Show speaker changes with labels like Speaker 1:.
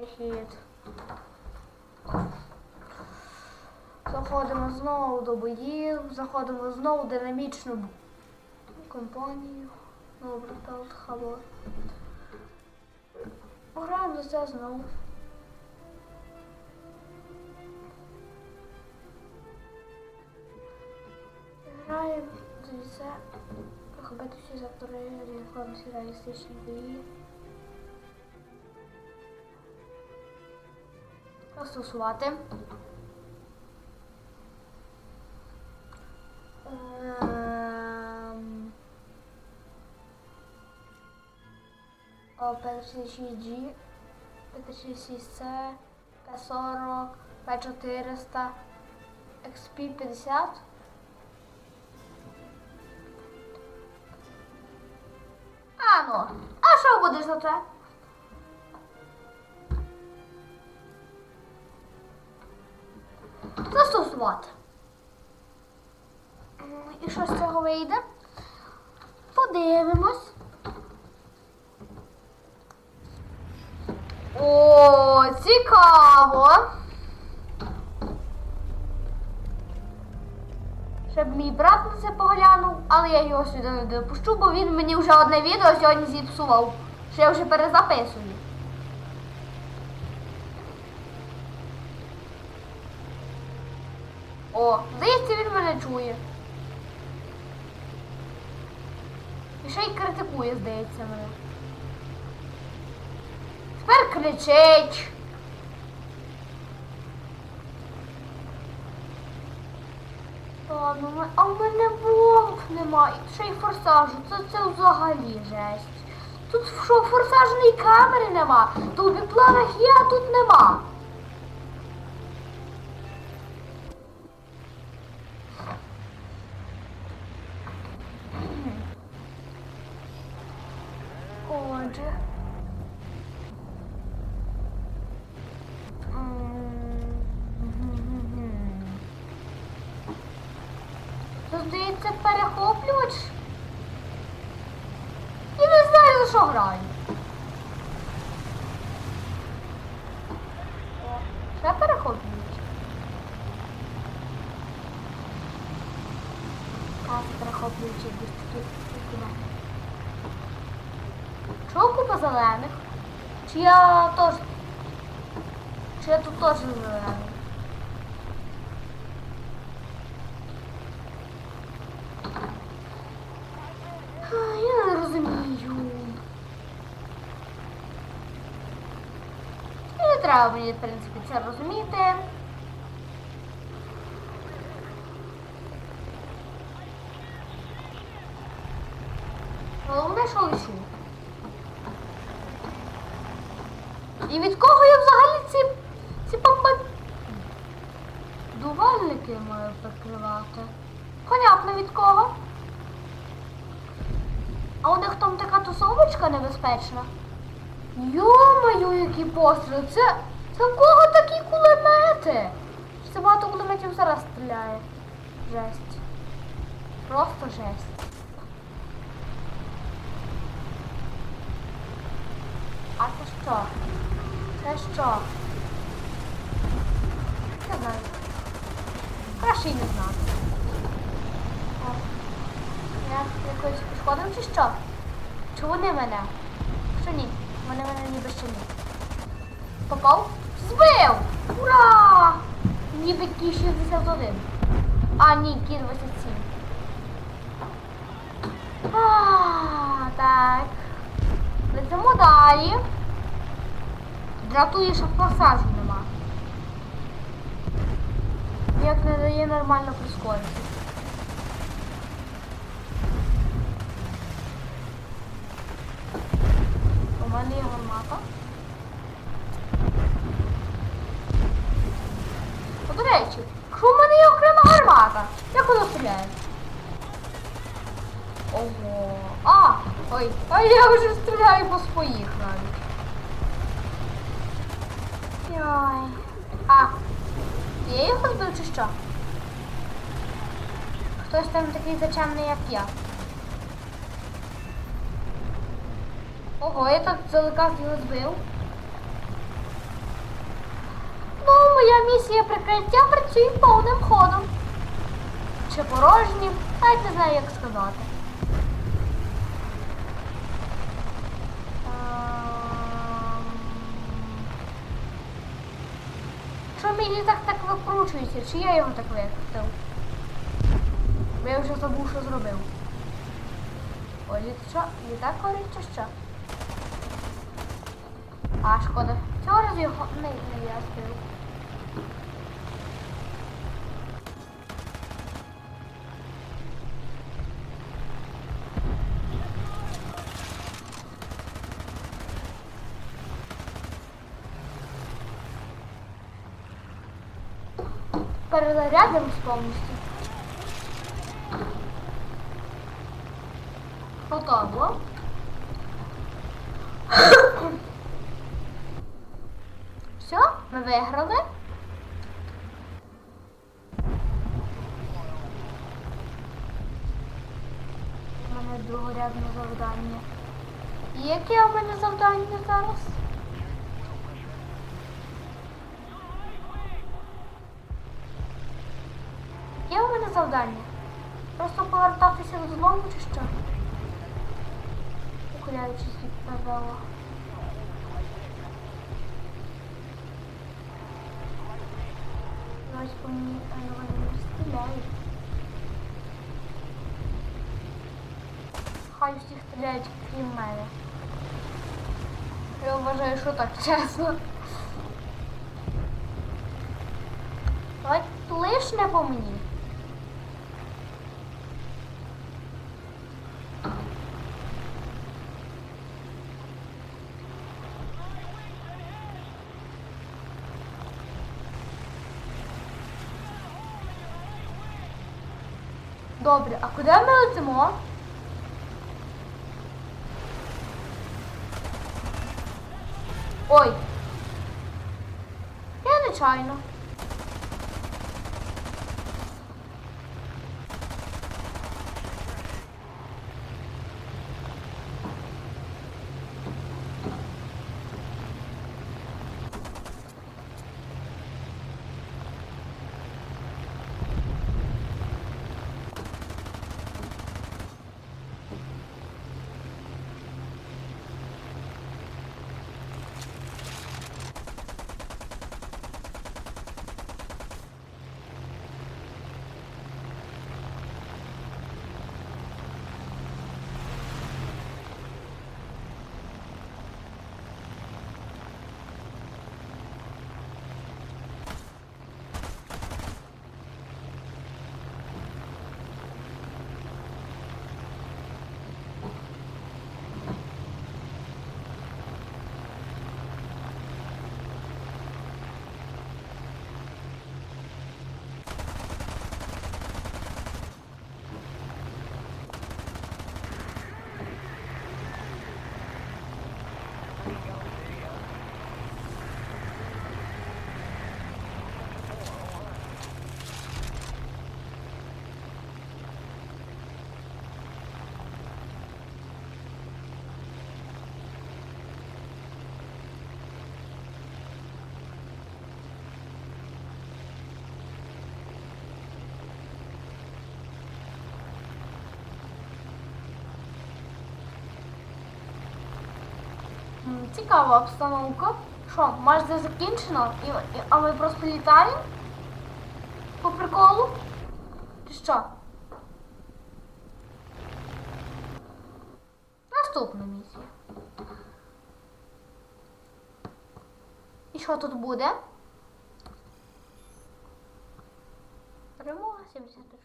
Speaker 1: Перехід. Заходимо знову до боїв, заходимо знову в динамічну компанію. Добре, хабар. Пограємо за це знову. Граємо за це. Похопити всі завтори, реалістичні бої. Застосувати. Ем, О, 56G, 56C, P40, P400, XP50. А ну, а що будеш за це? Застосувати. І що з цього вийде? Подивимось. О, цікаво. Щоб мій брат на це поглянув, але я його сюди не допущу, бо він мені вже одне відео сьогодні зіпсував, що я вже перезаписую. О, здається, він мене чує. І ще й критикує, здається, мене. Тепер кричить. Ми- а в мене вовк немає. Ще й форсажу. Це, це взагалі жесть. Тут що, форсажної камери нема, то в біпланах є, а тут нема. Отже. Це, здається, перехоплювач. І не знаю, що граю. Ще перехоплювач. Так, перехоплювач якийсь. такий. Чого купа зелених? Чи я теж. Чи я тут теж зелений? Я не розумію. Треба мені, в принципі, це розуміти. Головне, що лишу. І від кого я взагалі ці, ці бомби... Дувальники маю прикривати? Понятно від кого. А у них там така тусовочка небезпечна. Йо-моє, які постріли! Це, це в кого такі кулемети? Це багато кулеметів зараз стріляє. Жесть. Просто жесть. А це що? Це що? Не знаю. Краще й не знати. Я якось пошкодив чи що? Чи вони мене? Що ні? Вони мене ніби ще ні. Попав? Збив! Ура! Ніби кі 61. А, ні, кі 27. А, так. Летимо далі. Дратує, що пасажу нема. Як не дає нормально прискоритися. У мене є гармата. О, До речі, що в мене є окрема гармата? Як вона стріляє? Ого. А! Ой, а я вже стріляю по своїх навіть. Йой. А, я його збив чи що? Хтось там такий зачемний, як я. Ого, я так заликав його збив. моя місія прикриття працює повним ходом. Чи порожнім, навіть не знаю, як сказати. Ем, Що мій літак так викручується? Чи я його так викрутив? Бо я вже забув, що зробив. Ой, літ що? Літак горить чи що? А, шкода. Цього разу його не, не я збив. Перезарядимось повністю. Готово. Все, ми виграли. У мене другорядне завдання. І яке у мене завдання зараз? Є у мене завдання? Просто повертатися додому чи що? Ухиляючись від правила. Ось по мені а вони не стріляють. Хай всі стріляють крім мене. Я вважаю, що так чесно. Давай лишне по мені. Добре, а куди ми летимо? Ой. Я нечайно. Цікава обстановка. Що, матч вже закінчено? І, і- а ми просто літаємо? По приколу? Чи що? Наступна місія. І що тут буде? Перемога 70 що?